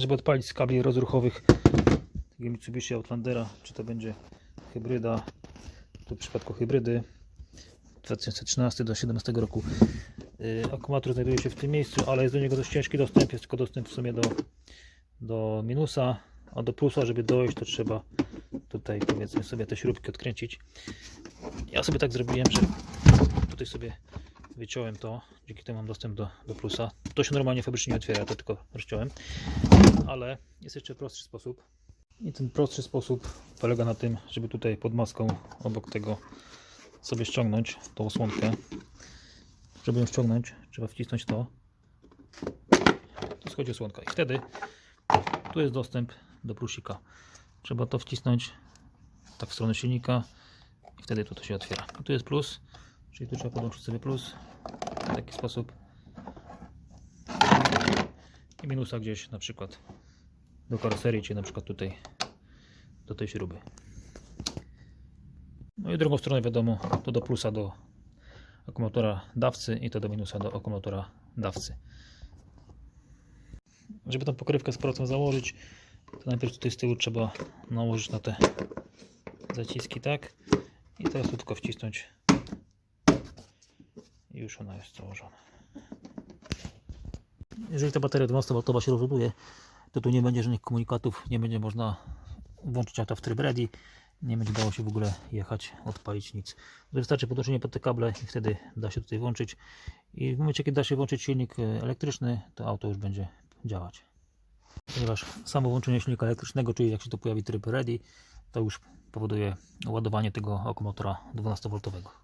żeby odpalić z kabli rozruchowych takiego Mitsubishi Outlandera, czy to będzie hybryda, tu w przypadku hybrydy 2013 do 2017 roku. Yy, akumulator znajduje się w tym miejscu, ale jest do niego dość ciężki dostęp, jest tylko dostęp w sumie do, do minusa, a do plusa, żeby dojść, to trzeba tutaj powiedzmy sobie te śrubki odkręcić. Ja sobie tak zrobiłem, że tutaj sobie wyciąłem to, dzięki temu mam dostęp do, do plusa. To się normalnie fabrycznie nie otwiera, to tylko rozciąłem, ale jest jeszcze prostszy sposób. I ten prostszy sposób polega na tym, żeby tutaj pod maską obok tego sobie ściągnąć tą osłonkę. Żeby ją ściągnąć, trzeba wcisnąć to. Tu schodzi osłonka i wtedy tu jest dostęp do plusika. Trzeba to wcisnąć tak w stronę silnika i wtedy to, to się otwiera. I tu jest plus, czyli tu trzeba podłączyć sobie plus w taki sposób i minusa gdzieś na przykład do karoserii, czy na przykład tutaj do tej śruby. No i drugą stronę wiadomo, to do plusa do akumulatora dawcy i to do minusa do akumulatora dawcy. Żeby tą pokrywkę z procem założyć, to najpierw tutaj z tyłu trzeba nałożyć na te zaciski, tak? I teraz tu tylko wcisnąć już ona jest założona. Jeżeli ta bateria 12V się rozładuje, to tu nie będzie żadnych komunikatów, nie będzie można włączyć auta w tryb ready, nie będzie dało się w ogóle jechać, odpalić nic. Wystarczy podłączenie pod te kable i wtedy da się tutaj włączyć i w momencie kiedy da się włączyć silnik elektryczny, to auto już będzie działać. Ponieważ samo włączenie silnika elektrycznego, czyli jak się to pojawi tryb ready, to już powoduje ładowanie tego akumulatora 12V.